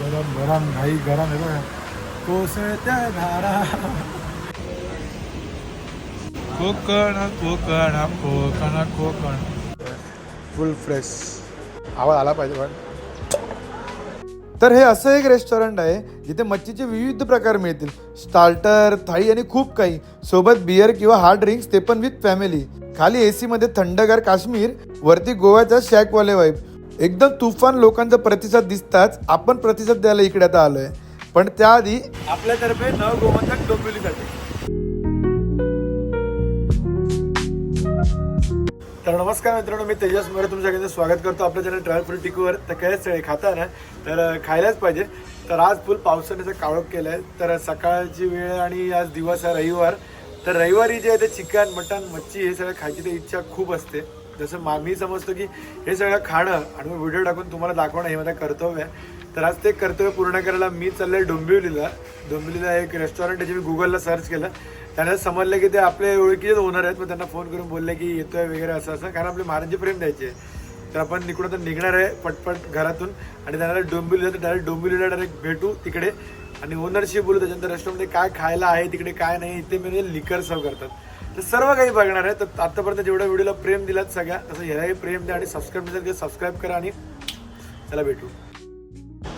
गरम गरम घाई गरम आहे बघा. कोसळत्या धारा. कोकण कोकण कोकण कोकण. फुल फ्रेश आवाज आला पाहिजे पण. तर हे असं एक रेस्टॉरंट आहे जिथे मच्छीचे विविध प्रकार मिळतील. स्टार्टर थाळी आणि खूप काही. सोबत बियर किंवा हार्ड ड्रिंक्स ते पण विथ फॅमिली खाली एसी मध्ये थंडगार काश्मीर वरती गोव्याचा शॅकवाले वाईब एकदम तुफान लोकांचा प्रतिसाद दिसताच आपण प्रतिसाद द्यायला इकडे आता आलोय. पण त्याआधी आपल्यातर्फे नव गोवंतक डोंबिवलीसाठी तर नमस्कार मित्रांनो मी तेजस मोरे तुमच्याकडे स्वागत करतो आपल्या चॅनल ट्रॅव्हल फुल टिकूवर तर काहीच सगळे खाता ना? तर खायलाच पाहिजे. तर आज फुल पावसाने काळोख केलाय. तर सकाळची वेळ आणि आज दिवस आहे रविवार. तर रविवारी जे आहे ते चिकन मटन मच्छी हे सगळं खायची तर इच्छा खूप असते. जसं मा मी समजतो की हे सगळं खाणं आणि मग व्हिडिओ टाकून तुम्हाला दाखवणं हे माझं कर्तव्य आहे. तर आज ते कर्तव्य पूर्ण करायला मी चाललंय डोंबिवलीला. डोंबिवलीला एक रेस्टॉरंट आहे जे मी गुगलला सर्च केलं. त्यांना समजलं की ते आपले ओळखीचेच ओनर आहेत. मग त्यांना फोन करून बोलले की येतोय वगैरे असं असं. कारण आपले महाराजांची प्रेम द्यायचे आहे. तर आपण इकडून तर निघणार आहे पटपट घरातून. आणि त्यांना डोंबिवलीला तर डायरेक्ट डोंबिवलीला डायरेक्ट भेटू तिकडे. आणि ओनरशी बोलू त्याच्यानंतर रेस्टॉरंटमध्ये काय खायला आहे तिकडे काय नाही इथे म्हणजे लिकर सर्व करतात. तर सर्व काही बघणार आहे. तर आतापर्यंत जेवढ्या व्हिडिओला प्रेम दिलात सगळ्या तसं ह्यालाही प्रेम द्या आणि सबस्क्राईब नसेल सबस्क्राईब करा आणि चला भेटू.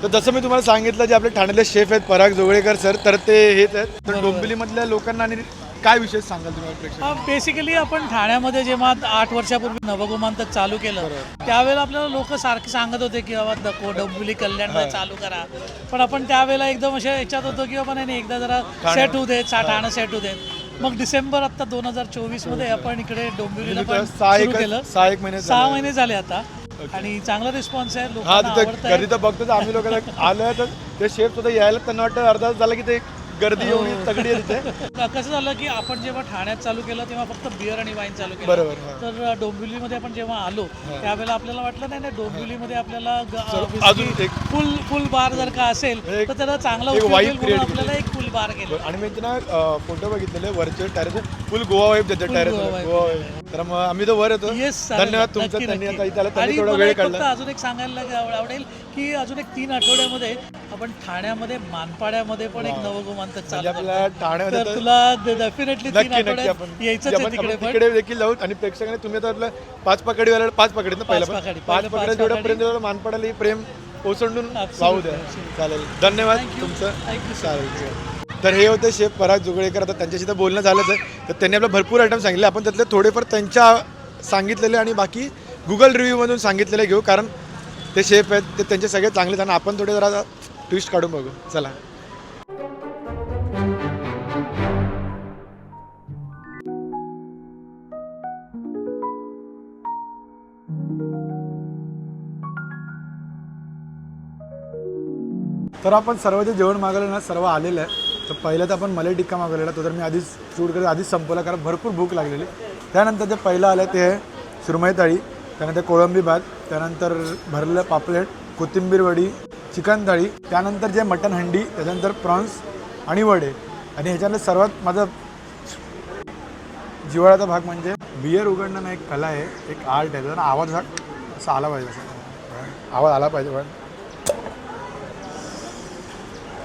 तर जसं मी तुम्हाला सांगितलं जे आपले ठाण्यातले शेफ आहेत पराग जोगळेकर सर तर ते हेच आहेत. तर डोंबिवलीमधल्या लोकांना आणि काय विशेष सांगाल तुम्ही प्रेक्षक? बेसिकली आपण ठाण्यामध्ये जेव्हा आठ वर्षापूर्वी नवगोमांतक चालू केलं त्यावेळेला आपल्याला लोक सारखे सांगत होते की बाबा नको डोंबिवली कल्याणमध्ये चालू करा. पण आपण त्यावेळेला एकदम अशा याच्यात होतो की बाबा नाही एकदा जरा सेट होऊ देत सा- ठाणं सेट होऊ देत. मग डिसेंबर आता दोन हजार चोवीसमध्ये आपण इकडे डोंबिवलीला पण सहा सुरू एक केलं. सहा एक महिने सहा महिने झाले आता. आणि चांगला रिस्पॉन्स आहे हा लोकांना तिथे तर आम्ही लोक आलं तर ते शेफ सुद्धा यायला त्यांना वाटतं अर्धा तास झाला की ते गर्दी एवढी तगडी आहे तिथे कसं झालं की आपण जेव्हा ठाण्यात चालू केलं तेव्हा फक्त बिअर आणि वाईन चालू केलं बरोबर हा. तर डोंबिवलीमध्ये आपण जेव्हा आलो त्यावेळेला आपल्याला वाटलं नाही नाही डोंबिवलीमध्ये आपल्याला अजून एक- फुल फुल बार जर का असेल एक- तर त्याला चांगला एक उपयोग vibe होईल म्हणून create आपल्याला एक फुल बार केलं आणि मी ना फोटो बघितलेले वरचे टेरेस फुल गोवा वाईफ देते Full terrace Goa vibe. Goa vibe. तर मग आम्ही तर वर येतो येस धन्यवाद तुमचं त्यांनी आता थोडा वेळ काढला अजून एक सांगायला आव- आवडेल की अजून एक तीन आठवड्यामध्ये आपण ठाण्यामध्ये मानपाड्यामध्ये पण एक नवगोमांतक म्हणजे चालू आपल्याला करतोय. ठाण्यामध्ये तर तर तुला डेफिनेटली तीन नक्की नक्की आठवड्यात आपण यायचंच आपण- तिकडे आपण पण तिकडे देखील जाऊ आणि प्रेक्षकांनी तुम्ही आता आपलं पाच पकडीवाला पाच पकडीत ना पहिला पण. पकडी. पाच पहिलं पकडे पाच पकडी. प्रेम जेवढं मानपाडाला ही प्रेम ओसंडून वाहू द्या. चालेल धन्यवाद. तुमचं so चालेल तर हे होते शेफ पराग जुगळेकर. आता त्यांच्याशी तर बोलणं झालंच आहे. तर त्यांनी आपलं भरपूर आयटम सांगितले. आपण त्यातले थोडेफार त्यांच्या सांगितलेले आणि बाकी गुगल रिव्ह्यूमधून सांगितलेले घेऊ. कारण ते शेफ आहेत ते त्यांचे सगळे चांगले आणि आपण थोडे जरा ट्विस्ट काढून बघू. चला. तर आपण सर्व जे जेवण मागवलं ना सर्व आलेलं आहे. तर पहिलं तर आपण मलई टिक्का मागवलेला तो तर मी आधीच शूट करत आधीच संपवला कारण भरपूर भूक लागलेली. त्यानंतर जे पहिलं आलं ते आहे सुरमई थाळी त्यानंतर कोळंबी भात त्यानंतर भरलेलं पापलेट कोथिंबीर वडी चिकन थाळी त्यानंतर जे मटन हंडी त्याच्यानंतर प्रॉन्स आणि वडे. आणि ह्याच्यातलं सर्वात माझा जिवाळ्याचा भाग म्हणजे बियर उघडणं ना एक कला आहे एक आर्ट आहे. त्याचा आवाज हा असा आला पाहिजे. असा आवाज आला पाहिजे. पण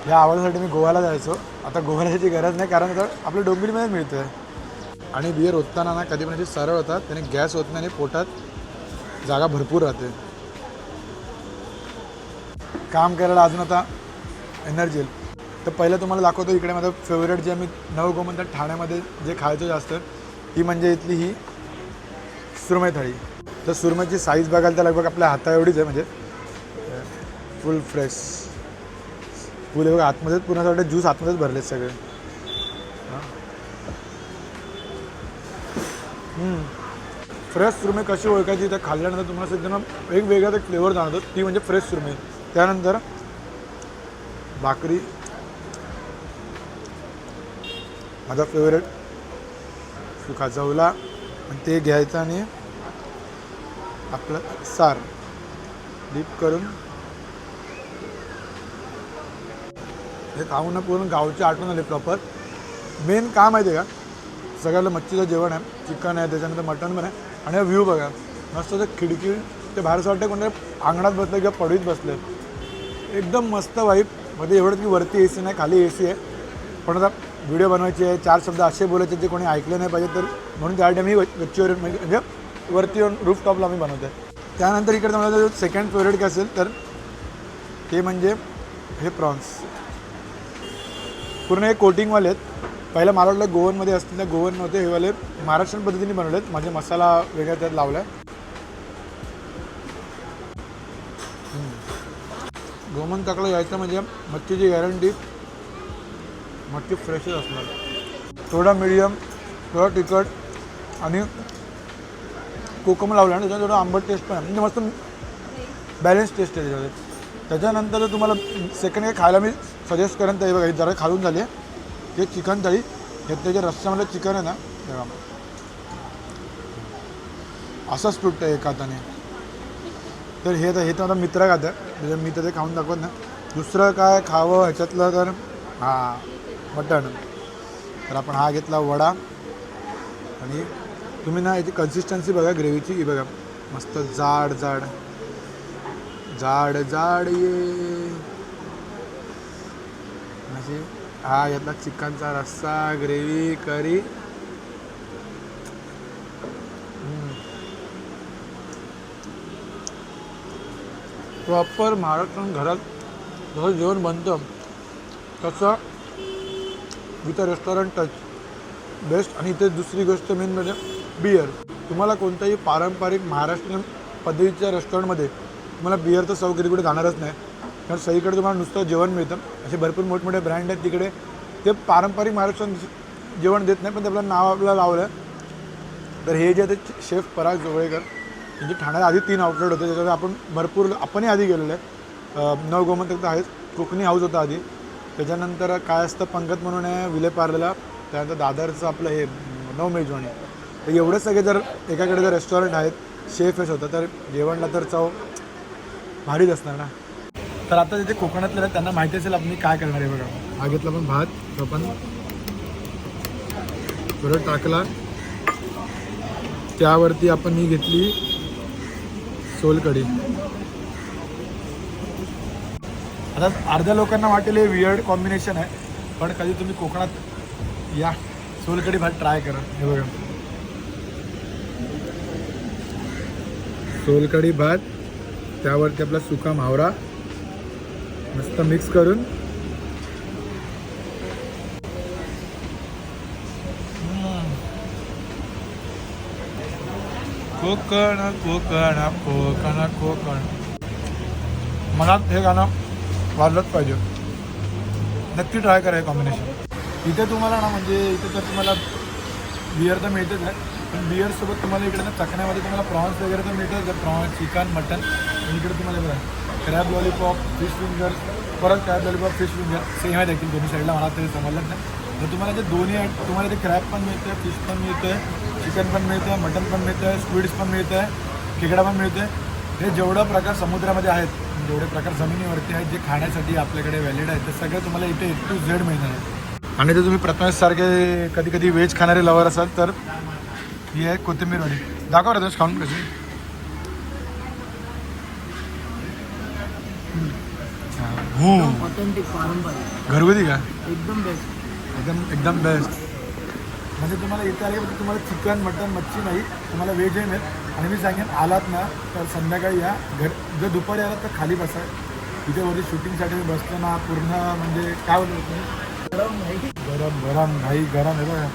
या आवाजासाठी मी गोव्याला जायचो. आता गोव्याला जायची गरज नाही कारण आता आपल्या डोंबिवलीमध्ये मिळतं आहे आणि बियर ओतताना ना कधी पण अशी सरळ होतात त्याने गॅस होत नाही आणि पोटात जागा भरपूर राहते. काम करायला अजून आता एनर्जी येईल. तर पहिलं तुम्हाला दाखवतो इकडे माझं फेवरेट जे मी नवगो म्हणतात ठाण्यामध्ये जे खायचो जास्त ती म्हणजे इथली ही सुरमई थाळी. तर सुरमईची साईज बघाल तर लगभग आपल्या हाता एवढीच आहे म्हणजे फुल फ्रेश फुले बघा आतमध्येच पूर्ण असं वाटतं ज्यूस आतमध्येच भरलेत सगळे. फ्रेश सुरमई कशी ओळखायची त्या खाल्ल्यानंतर तुम्हाला असं एक वेगवेगळा एक फ्लेवर जाणवतो. ती म्हणजे फ्रेश सुरमई. त्यानंतर भाकरी. माझा फेवरेट सुखा चवला. आणि ते घ्यायचं आणि आपलं सार. डीप करून हे खाऊन पूर्ण गावची आठवण आली प्रॉपर मेन काम आहे ते का? सगळ्याला मच्छीचं जेवण आहे. चिकन आहे त्याच्यानंतर मटण पण आहे. आणि व्ह्यू बघा. मस्त ते खिडकी ते बाहेर असं वाटतं कोणत्या अंगणात बसले किंवा पडवीत बसले. एकदम मस्त वाईबमध्ये एवढंच की वरती ए सी नाही खाली ए सी आहे. पण आता व्हिडिओ बनवायचे आहे. चार शब्द असे बोलायचे जे कोणी ऐकले नाही पाहिजे तर म्हणून त्या त्यासाठी मी गच्चीवर म्हणजे म्हणजे वरती येऊन रूफ टॉपला आम्ही बनवतो आहे त्यानंतर इकडे मला जर सेकंड फेवरेट काय असेल तर ते म्हणजे हे प्रॉन्स पूर्ण हे कोटिंगवाले आहेत. पहिलं मला वाटलं गोवनमध्ये असतील त्या गोवन नव्हते हे वाले महाराष्ट्रीयन पद्धतीने बनवलेत. माझे मसाला वेगळा त्यात लावला आहे गोमंतकाला यायचं म्हणजे मच्छीची गॅरंटी मच्छी फ्रेशच असणार. थोडा मिडियम थोडा तिखट आणि कोकम लावला आणि त्याच्यात थोडं आंबट टेस्ट पण आहे. म्हणजे मस्त बॅलन्स टेस्ट आहे त्याच्यामध्ये त्याच्यानंतर तुम्हाला सेकंड हे खायला मी सजेस्ट करेन तर बघा जरा खालून झाली आहे. ते चिकन तळी हे त्याच्या रस्त्यामध्ये चिकन आहे ना तेव्हा असंच तुटतं एका हाताने तर हे तर हे तर आता मित्र खातं म्हणजे मी तर ते खाऊन दाखवत ना दुसरं काय खावं ह्याच्यातलं तर हां मटण. तर आपण हा घेतला वडा. आणि तुम्ही ना याची कन्सिस्टन्सी बघा ग्रेव्हीची ही बघा मस्त जाड जाड. जाड जाड ये. म्हणजे हा घेतला चिकनचा रस्सा ग्रेव्ही करी प्रॉपर महाराष्ट्र घरात जसं जेवण बनतं तसं विथ रेस्टॉरंट टच बेस्ट आणि इथे दुसरी गोष्ट मेन म्हणजे बियर तुम्हाला कोणत्याही पारंपरिक महाराष्ट्रीयन पद्धतीच्या रेस्टॉरंटमध्ये तुम्हाला बिअरचं चव कधी कुठे जाणारच नाही. कारण सगळीकडे तुम्हाला नुसतं जेवण मिळतं. असे भरपूर मोठमोठे ब्रँड आहेत तिकडे. ते पारंपरिक महाराष्ट्रीयन जेवण देत नाही पण ते आपलं नाव आपलं लावलं. आहे तर हे जे ते शेफ पराग जोगळेकर. म्हणजे ठाण्यात आधी तीन आउटलेट होते. त्याच्यामध्ये आपण भरपूर आपणही आधी गेलेलो आहे. अं, नव गोमंतक तर आहेच. कोकणी हाऊस होता आधी. त्याच्यानंतर काय असतं पंगत म्हणून आहे विले पार्लेला. त्यानंतर दादरचं आपलं हे नव मेजवानी. तर एवढे सगळे जर एकाकडे जर रेस्टॉरंट आहेत शेफ हेच होतं तर जेवणला तर चव भारीच असणार ना. तर आता तिथे कोकणातले आहेत, त्यांना माहिती असेल आपण काय करणार आहे बघा. हा घेतला पण भात आपण थोडं टाकला. त्यावरती आपण ही घेतली सोलकढी. आता अर्ध्या लोकांना वाटेल हे वियर्ड कॉम्बिनेशन आहे पण कधी तुम्ही कोकणात या सोलकढी भात ट्राय करा. हे बघा. सोलकढी भात. त्यावरती आपला सुका मावरा मस्त मिक्स करून. कोकण कोकण कोकण कोकण. मनात हे गाणं वाजलंच पाहिजे. नक्की ट्राय करा हे कॉम्बिनेशन इथे तुम्हाला ना म्हणजे इथे तर तुम्हाला बिअर तर मिळतेच आहे. पण बिअरसोबत तुम्हाला इकडे ना चकण्यामध्ये तुम्हाला प्रॉन्स वगैरे तर मिळतच प्रॉन्स चिकन मटन आणि इकडे तुम्हाला बघा. क्रॅब लॉलीपॉप फिश फिंगर परत crab lollipop fish finger same आहे देखील दोन्ही साईडला मला तरी समजलं नाही. तर तुम्हाला जे दोन्ही आहेत तुम्हाला ते क्रॅब पण मिळतं फिश पण मिळतं चिकन पण मिळतं मटन पण मिळतं स्क्विड्स पण मिळतं खेकडा पण मिळतं हे जेवढं प्रकार समुद्रामध्ये आहेत जेवढे प्रकार जमिनीवरती आहेत जे खाण्यासाठी आपल्याकडे व्हॅलिड आहेत ते सगळं तुम्हाला इथे एक टू झेड मिळणार आहे. आणि जर तुम्ही प्रथमेशसारखे कधी कधी व्हेज खाणारे लवर असाल तर ही आहे कोथिंबीर दाखवा दाखव रमेश खाऊन कशी ऑथेंटिक पारंपरिक घरगुती का? एकदम बेस्ट एकदम एकदम बेस्ट म्हणजे तुम्हाला इथे आले म्हणजे तुम्हाला चिकन मटन मच्छी नाही तुम्हाला व्हेज आहे आणि मी सांगेन आलात ना तर संध्याकाळी या घर जर दुपारी आलात तर खाली बसा. इथे वरती शूटिंगसाठी मी बसलो ना पूर्ण म्हणजे काय बोलतो तुम्ही? गरम नाही गरम गरम घाई गरम आहे बघा.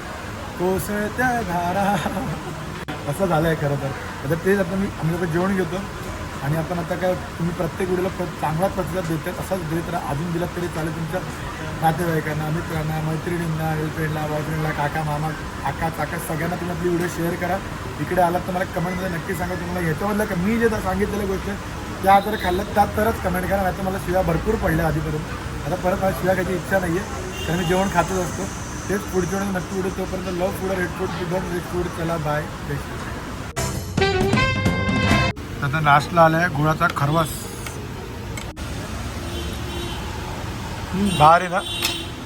कोसळत्या धारा. असं झालं आहे खरं तर. आता तेच आता मी आम्ही जेवण घेतो. आणि आपण आता काय तुम्ही प्रत्येक वेळेला प्र चांगला प्रतिसाद देतात असाच देत राहा. अजून दिलात तरी चालेल तुमच्या नातेवाईकांना मित्रांना मैत्रिणींना गर्लफ्रेंडला बॉयफ्रेंडला काका मामा आका काका सगळ्यांना तुम्ही आपली व्हिडिओ शेअर करा. इकडे आलात तर मला कमेंटमध्ये नक्की सांगा तुम्हाला ह्याच्यामधलं का मी जे सांगितलेल्या गोष्ट त्या जर खाल्ल्यात त्यात तरच कमेंट करा नाही तर मला शिव्या भरपूर पडल्या आधीपर्यंत. आता परत मला शिव्या खायची इच्छा नाही आहे कारण मी जेवण खातच असतो. तेच पुढच्या वेळेस नक्की व्हिडिओ तोपर्यंत love food red food don't red food चला बाय आता लास्टला आलाय गुळाचा खरवस. बाहेर आहे ना?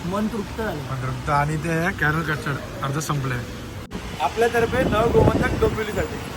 मन तृप्त झालं. पंधरा आणि ते कॅरल कस्टर्ड. अर्ध संपलंय. आपल्यातर्फे नव गोमंतक डोंबिवलीसाठी.